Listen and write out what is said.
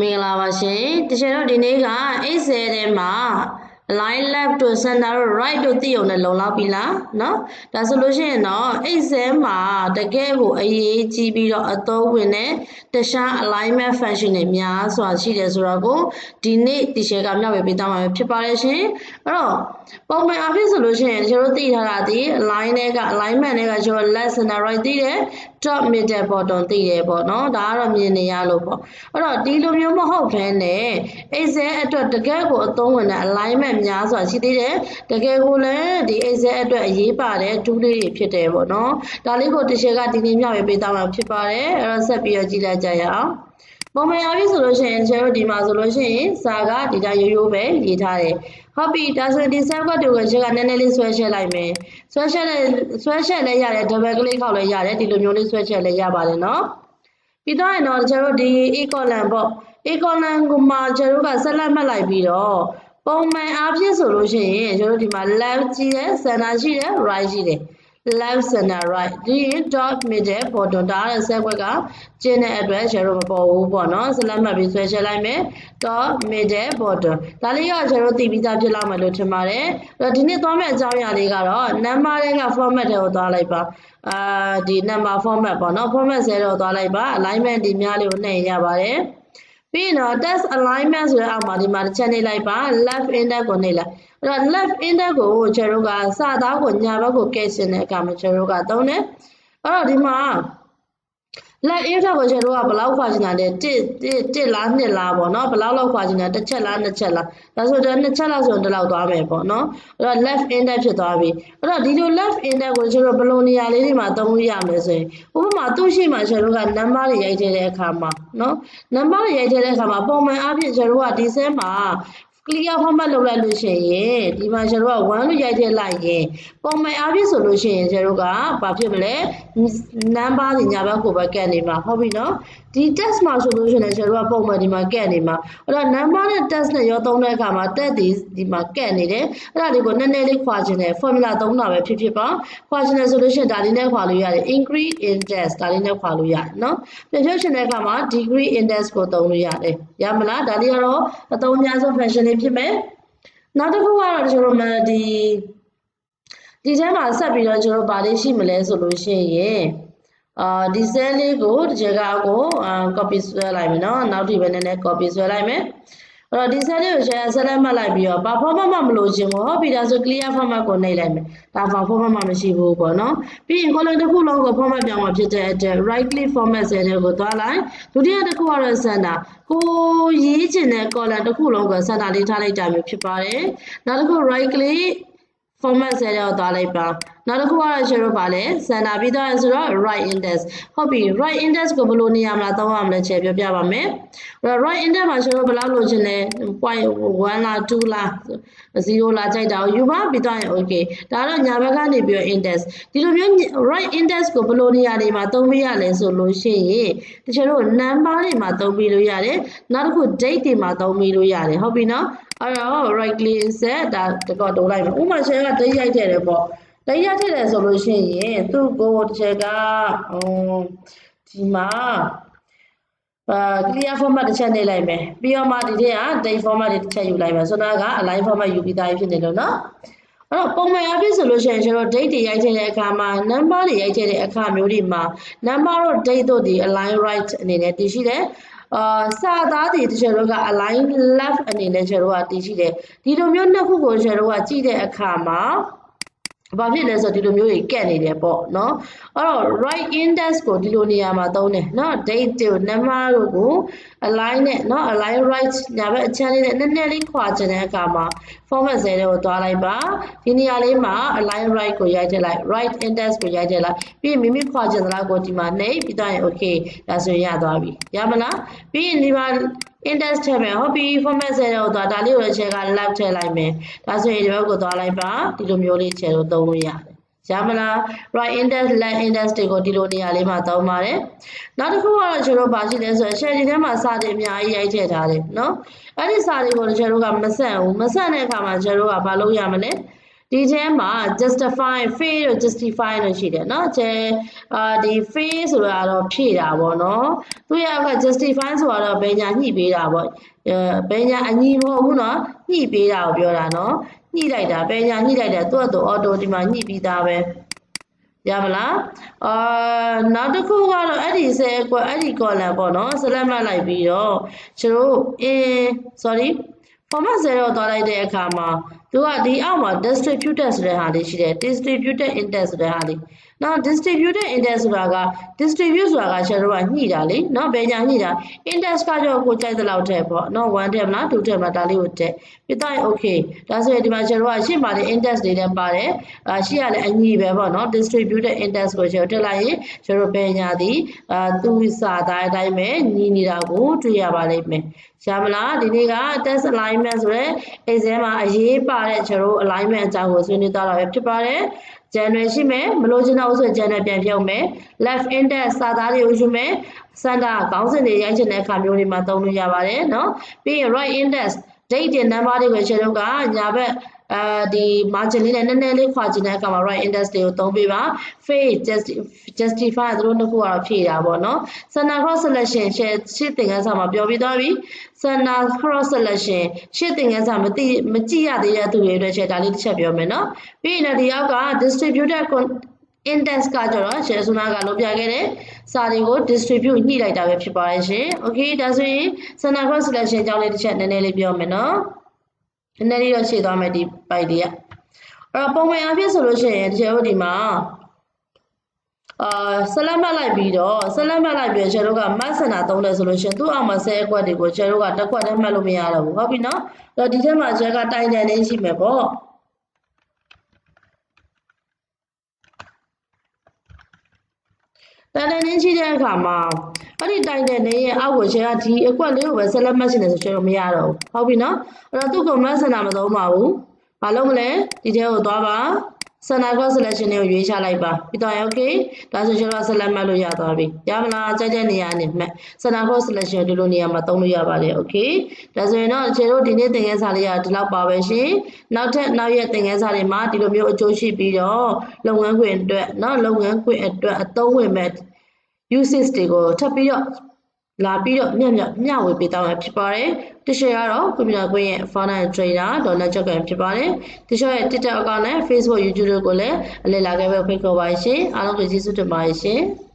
မင်္ဂလာပါရှင်တချင်တို့ဒီနေ့က80ထဲမှာ line left တို့ center တို့ right တို့သိအောင်နဲ့လုံလောက်ပြီလားเนาะဒါဆိုလို့ရှိရင်တော့80မှာတကယ်ကိုအရေးကြီးပြီးတော့အသုံးဝင်တဲ့တခြား alignment function တွေများစွာရှိတယ်ဆိုတော့ကိုဒီနေ့တချင်ကမျှဝေပေးသွားမှာဖြစ်ပါတယ်ရှင်အဲ့တော့ပုံမှန်အဖြစ်ဆိုလို့ရှိရင်ကျွန်တော်တို့သိထားတာဒီ line တွေက alignment တွေကကျွန်တော် left center right သိတယ် top middle bottom သိတယ်ပေါ့နော်ဒါကတော့မြင်နေရလို့ပေါ့အဲ့တော့ဒီလိုမျိုးမဟုတ်ဘဲနဲ့ excel အတွက်တကယ်ကိုအသုံးဝင်တဲ့ alignment များစွာရှိသေးတယ်တကယ်ကိုလည်းဒီ excel အတွက်အရေးပါတဲ့ tool လေးတွေဖြစ်တယ်ပေါ့နော်ဒါလေးကိုတရှယ်ကဒီနေ့မျှဝေပေးသွားမှာဖြစ်ပါတယ်အဲ့တော့ဆက်ပြီးတော့ကြည့်လိုက်ကြရအောင်ပုံမှန်အားဖြင့်ဆိုလို့ရှိရင်ကျွန်တော်ဒီမှာဆိုလို့ရှိရင်စာကဒီတိုင်းရိုးရိုးပဲရေးထားတယ် ဟုတ်ပြီဒါဆိုရင်ဒီ subject တွေကိုချက်ကနည်းနည်းလေးဆွဲရှက်လိုက်မယ်ဆွဲရှက်လည်းဆွဲရှက်လည်းရတယ် double click ခောက်လည်းရတယ်ဒီလိုမျိုးလေးဆွဲရှက်လည်းရပါတယ်နော်ပြီးတော့ရင်တော့ကျွန်တော်ဒီ e column ပေါ့ e column ကိုမှကျွန်တော်ကဆက်လက်မှတ်လိုက်ပြီးတော့ပုံမှန်အားဖြင့်ဆိုလို့ရှိရင်ကျွန်တော်ဒီမှာ left ကြည့်တယ် center ရှိတယ် right ရှိတယ် left center right ဒီရင် dot middle bottom ဒါရဲ့ဆက်ခွက်ကကျင်းတဲ့အတွက်ကျွန်တော်မပေါ်ဘူးပေါ့နော်ဆက်လက်မှတ်ပြီးဆွဲချက်လိုက်မယ် dot middle bottom ဒါလေးကကျွန်တော်သိပြီးသားဖြစ်လာမယ်လို့ထင်ပါတယ်အဲ့တော့ဒီနေ့သွားမယ့်အကြောင်းအရာလေးကတော့ number တွေက format တွေကိုသွားလိုက်ပါအာဒီ number format ပေါ့နော် format 0တော့သွားလိုက်ပါ alignment ဒီများလေးကိုနှိပ်ရပါတယ် ပြီးရင်တော့ test alignment ဆိုတဲ့အောက်မှာဒီမှာတစ်ချက်နှိပ်လိုက်ပါ left index ကိုနှိပ်လိုက်အဲ့တော့ left index ကိုကျွန်တော်တို့ကစသားကိုညာဘက်ကိုကဲ့ရှင်တဲ့အခါမှာကျွန်တော်တို့ကသုံးတယ်အဲ့တော့ဒီမှာ let index ကိုကျွန်တော်တို့ကဘယ်လောက်ခွာချင်တာလဲ1 1 1လား2လားပေါ့နော်ဘယ်လောက်လောက်ခွာချင်တာတစ်ချက်လားနှစ်ချက်လားဒါဆိုတော့နှစ်ချက်လောက်ဆိုရင်ဒီလောက်သွားမယ်ပေါ့နော်အဲ့တော့ left index ဖြစ်သွားပြီအဲ့တော့ဒီလို left index ကိုကျွန်တော်ဘယ်လိုနေရာလေးတွေမှာသုံးလို့ရမလဲဆိုရင်ဥပမာသူ့ရှိမှကျွန်တော်တို့က number တွေရိုက်ထည့်တဲ့အခါမှာနော် number တွေရိုက်ထည့်တဲ့အခါမှာပုံမှန်အားဖြင့်ကျွန်တော်တို့ကဒီဆဲမှာ clear format လုပ်လိုက်လို့ရှိရင်ဒီမှာကျွန်တော်က1လို့ရိုက်ထည့်လိုက်ရင်ပုံမှန်အားဖြင့်ဆိုလို့ရှိရင်ကျွန်တော်ကဘာဖြစ်မလဲ number တွေညာဘက်ကိုပဲကတ်နေမှာဟုတ်ပြီနော်ဒီ test မှာဆိုလို့ရှိရင်ကျွန်တော်ကပုံမှန်ဒီမှာကတ်နေမှာအဲ့တော့ number နဲ့ test နဲ့ရောသုံးတဲ့အခါမှာ test ဒီဒီမှာကတ်နေတယ်အဲ့ဒါလေးကိုနည်းနည်းလေးခွာခြင်းနဲ့ formula သုံးတာပဲဖြစ်ဖြစ်ပါခွာခြင်းနဲ့ဆိုလို့ရှိရင်ဒါလေးနဲ့ခွာလို့ရတယ် increase index ဒါလေးနဲ့ခွာလို့ရတယ်နော်ပြန်ဖြုတ်ခြင်းတဲ့အခါမှာ degree index ကိုသုံးလို့ရတယ်ရမလားဒါလေးကတော့အသုံးအများဆုံး function လေးဖြစ်မယ်နောက်တစ်ခုကတော့ကျွန်တော်တို့ဒီဒီထဲမှာဆက်ပြီးတော့ကျွန်တော်ဗာလေးရှိမလဲဆိုလို့ရှိရင်အာဒီ cell လေးကိုတစ်ချက်ကကိုအာ copy ဆွဲလိုက်မယ်เนาะနောက်ထိပဲနည်းနည်း copy ဆွဲလိုက်မယ် အဲ့တော့ဒီ cell လေးကို share ဆက်လက်မှတ်လိုက်ပြီးတော့ဘာ format မှမလို့ခြင်းဘူးဟုတ်ပြီဒါဆို clear format ကိုနှိပ်လိုက်မယ်ဒါဘာ format မှမရှိဘူးပေါ့နော်ပြီးရင် column တစ်ခုလုံးကို format ပြောင်းမှာဖြစ်တဲ့အတွက် right click format cell တွေကိုသွားလိုက်ဒုတိယတစ်ခုကတော့ center ကိုရေးချင်တဲ့ column တစ်ခုလုံးကို center လေးထားလိုက်တာမျိုးဖြစ်ပါတယ်နောက်တစ်ခု right click format cell ကိုသွားလိုက်ပါ နောက်တစ်ခုကတော့ကျွန်တော်ပါလဲ center ပြီးတော့ဆိုတော့ right index ဟုတ်ပြီ right index ကိုဘယ်လိုနေရာမှာသုံးရမလဲချက်ပြောပြပါမယ် right index မှာကျွန်တော်ဘယ်လောက်လိုချင်လဲ point 1လား2လား0လားကြိုက်တာကိုယူပါပြီးတော့ရင် okay ဒါတော့ညာဘက်ကနေပြီးတော့ index ဒီလိုမျိုး right index ကိုဘယ်လိုနေရာတွေမှာသုံးပြရလဲဆိုလို့ရှိရင်တချို့တို့ number တွေမှာသုံးပြီးလို့ရတယ်နောက်တစ်ခု date တွေမှာသုံးပြီးလို့ရတယ်ဟုတ်ပြီနော်အဲ့တော့ right click set ဒါတကောတိုးလိုက်မယ်ဥပမာရှင်က date ရိုက်ထည့်တယ်ပေါ့ လိုက်ရထည့်တယ်ဆိုလို့ရှိရင်သူ့ကိုတစ်ချက်ကဟိုဒီမှာအာ clear format တစ်ချက်နေလိုက်မယ်ပြီးတော့မှဒီထက်က date format တွေတစ်ချက်ယူလိုက်မယ်ဆိုတော့က align format ယူပြီးသားဖြစ်နေလို့နော်အဲ့တော့ပုံမှန်အဖြစ်ဆိုလို့ရှိရင်ကျွန်တော် date တွေရိုက်ထည့်တဲ့အခါမှာ number တွေရိုက်ထည့်တဲ့အခါမျိုးတွေမှာ number တို့ date တို့ဒီ align right အနေနဲ့တည်ရှိတယ်အာစာသားတွေတချို့တို့က align left အနေနဲ့ကျွန်တော်တို့ကတည်ရှိတယ်ဒီလိုမျိုးနှစ်ခုကိုကျွန်တော်တို့ကကြည့်တဲ့အခါမှာ ဘာဖြစ်လဲဆိုတော့ဒီလိုမျိုးကြီးကက်နေတယ်ပေါ့နော်အဲ့တော့ right index ကိုဒီလိုနေရာမှာသုံးတယ်နော် date တို့ number တို့ကို align နဲ့နော် align right ညာဘက်အချမ်းလေးနဲ့နည်းနည်းလေးခွာချင်တဲ့အခါမှာ format 0ကိုသွားလိုက်ပါဒီနေရာလေးမှာ align right ကိုရိုက်ထည့်လိုက် right index ကိုရိုက်ထည့်လိုက်ပြီးရင်မိမိခွာချင်သလားကိုဒီမှာနှိပ်ပြီးတော့ရင် okay ဒါဆိုရင်ရသွားပြီရမလားပြီးရင်ဒီမှာ index ထည့်မယ်ဟုတ်ပြီ format 0ကိုသွားဒါလေးကိုချက်က left ထည့်လိုက်မယ်ဒါဆိုရင်ဒီဘက်ကိုသွားလိုက်ပါဒီလိုမျိုးလေးချက်လို့သုံးလို့ရတယ် ရမလား right index left index တွေကိုဒီလိုနေရာလေးမှာသုံးပါတယ်နောက်တစ်ခုကတော့ကျွန်တော်ဗာရှိလဲဆိုတော့ share ဒီထဲမှာစာတွေအများကြီးရိုက်ထည့်ထားတယ်เนาะအဲ့ဒီစာတွေကိုကျွန်တော်ကမဆက်ဘူးမဆက်တဲ့အခါမှာကျွန်တော်ကဘာလုပ်ရမလဲ ဒီထဲမှာ justify fail တို့ justify တို့ရှိတယ်เนาะကျဲအာဒီ fail ဆိုတာတော့ဖြည့်တာပေါ့နော်သူရဲ့အောက်က justify ဆိုတာတော့ဘယ်ညာညှိပေးတာပေါ့အဲဘယ်ညာအညီမဟုတ်ဘူးเนาะညှိပေးတာကိုပြောတာเนาะညှိလိုက်တာဘယ်ညာညှိလိုက်တာသူ့အတူ auto ဒီမှာညှိပြီးသားပဲရမလားအာနောက်တစ်ခုကတော့အဲ့ဒီဆဲကွအဲ့ဒီ column ပေါ့နော် select မှတ်လိုက်ပြီးတော့ကျွန်တော်တို့အင်း sorry format 0သွားလိုက်တဲ့အခါမှာသူကဒီအောက်မှာ distributed ဆိုတဲ့ဟာလေးရှိတယ် distributed index ဆိုတဲ့ဟာလေးနော် distributed index ဆိုတာက distribute ဆိုတာကကျွန်တော်တို့ကညှိတာလေနော်ဘယ်ညာညှိတာ index ကကြောကိုကြိုက်တဲ့လောက်ထည့်ပေါ့နော်1ထည့်မလား2ထည့်မလားဒါလေးကိုထည့်ပြီးတော့ okay ဒါဆိုရင်ဒီမှာကျွန်တော်ကရှေ့မှာလည်း index တွေလည်းပါတယ်အာရှေ့ကလည်းအညီပဲပေါ့နော် distributed index ကိုကျွန်တော်ထည့်လိုက်ရင်ကျွန်တော်ဘယ်ညာဒီအာသူစာသားအတိုင်းပဲညီနေတာကိုတွေ့ရပါလိမ့်မယ်ရမလားဒီနေ့က test alignment ဆိုရဲ exam မှာအရေးပါတဲ့ကျွန်တော် alignment အကြောင်းကိုဆွေးနွေးသွားတာပဲဖြစ်ပါတယ် general ရှိမယ်မလို့ချင်တော့ဆို general ပြန်ဖြုတ်မယ် left index စာသားတွေကိုယူမယ် center ခေါင်းစဉ်တွေရိုက်ချင်တဲ့အခါမျိုးတွေမှာသုံးလို့ရပါတယ်เนาะပြီးရင် right index date တွေ number တွေကိုကျွန်တော်ကညာဘက် အဲဒီ margin လေးနဲ့နည်းနည်းလေးခွာကျင်တဲ့အခါမှာ right index တွေကိုသုံးပေးပါ face justify သူတို့နှစ်ခုကတော့ဖြည့်တာပေါ့နော် center cross selection ရှေ့ရှေ့သင်ခန်းစာမှာပြောပြီးသွားပြီ center cross selection ရှေ့သင်ခန်းစာမသိမကြည့်ရသေးတဲ့သူတွေအတွက်ချက်ဒါလေးတစ်ချက်ပြောမယ်နော်ပြီးရင်ဒီအောက်က distributed index ကကြတော့ရှယ်ဆူနာကလုပ်ပြခဲ့တဲ့စာတွေကို distribute ညှိလိုက်တာပဲဖြစ်ပါတယ်ရှင် okay ဒါဆိုရင် center cross selection အကြောင်းလေးတစ်ချက်နည်းနည်းလေးပြောမယ်နော် နည်းနည်းလေးတော့ရှေ့သွားမယ်ဒီပိုက်တွေကအဲ့တော့ပုံမှန်အဖြစ်ဆိုလို့ရှိရင်ဒီချက်တို့ဒီမှာအာဆက်လက်မှတ်လိုက်ပြီးတော့ဆက်လက်မှတ်လိုက်ပြီးကျွန်တော်တို့က mass center သုံးတယ်ဆိုလို့ရှိရင်သူ့အောက်မှာ10အကွက်တွေကိုကျွန်တော်တို့ကတစ်ခွက်တည်းမှတ်လို့မရတော့ဘူးဟုတ်ပြီနော်အဲ့တော့ဒီထဲမှာကျွန်တော်ကတိုင်တန်နေရှိမယ်ပေါ့ တန်တန်နေရှိတဲ့အခါမှာအဲ့ဒီတိုင်တန်နေရဲ့အောက်ကိုကျွန်တော်ဒီအကွက်လေးကိုပဲဆက်လက်မှတ်ရှင်တယ်ဆိုကျွန်တော်မရတော့ဘူးဟုတ်ပြီနော်အဲ့တော့သူ့ကို mass center မသုံးပါဘူးဘာလို့မလဲဒီထဲကိုသွားပါ ဆန္ဒကော selection တွေကိုရွေးချလိုက်ပါပြီးတော့ okay ဒါဆိုကျွန်တော် select မှတ်လို့ရသွားပြီရမလားကြိုက်တဲ့နေရာနဲ့မှတ်ဆန္ဒကော selection ဒီလိုနေရာမှာသုံးလို့ရပါတယ် okay ဒါဆိုရင်တော့ကျွန်တော်ဒီနေ့သင်ခန်းစာလေးကဒီလောက်ပါပဲရှင်နောက်ထပ်နောက်ရက်သင်ခန်းစာတွေမှာဒီလိုမျိုးအကျိုးရှိပြီးတော့လုပ်ငန်းခွင်အတွက်เนาะလုပ်ငန်းခွင်အတွက်အသုံးဝင်မဲ့ usage တွေကိုထပ်ပြီးတော့ လာပြီးတော့မျက်မျက်မျှဝေပေးသွားမှာဖြစ်ပါတယ်။တရှယ်ကတော့ကွန်ပျူတာကွင်းရဲ့ founder trader ဒေါ်လာချက်ကန်ဖြစ်ပါတယ်။တရှယ်ရဲ့ TikTok account နဲ့ Facebook YouTube ကိုလည်းအလည်လာခဲ့ပဲဖိတ်ခေါ်ပါရှင်။အားလုံးကိုကျေးဇူးတင်ပါတယ်ရှင်။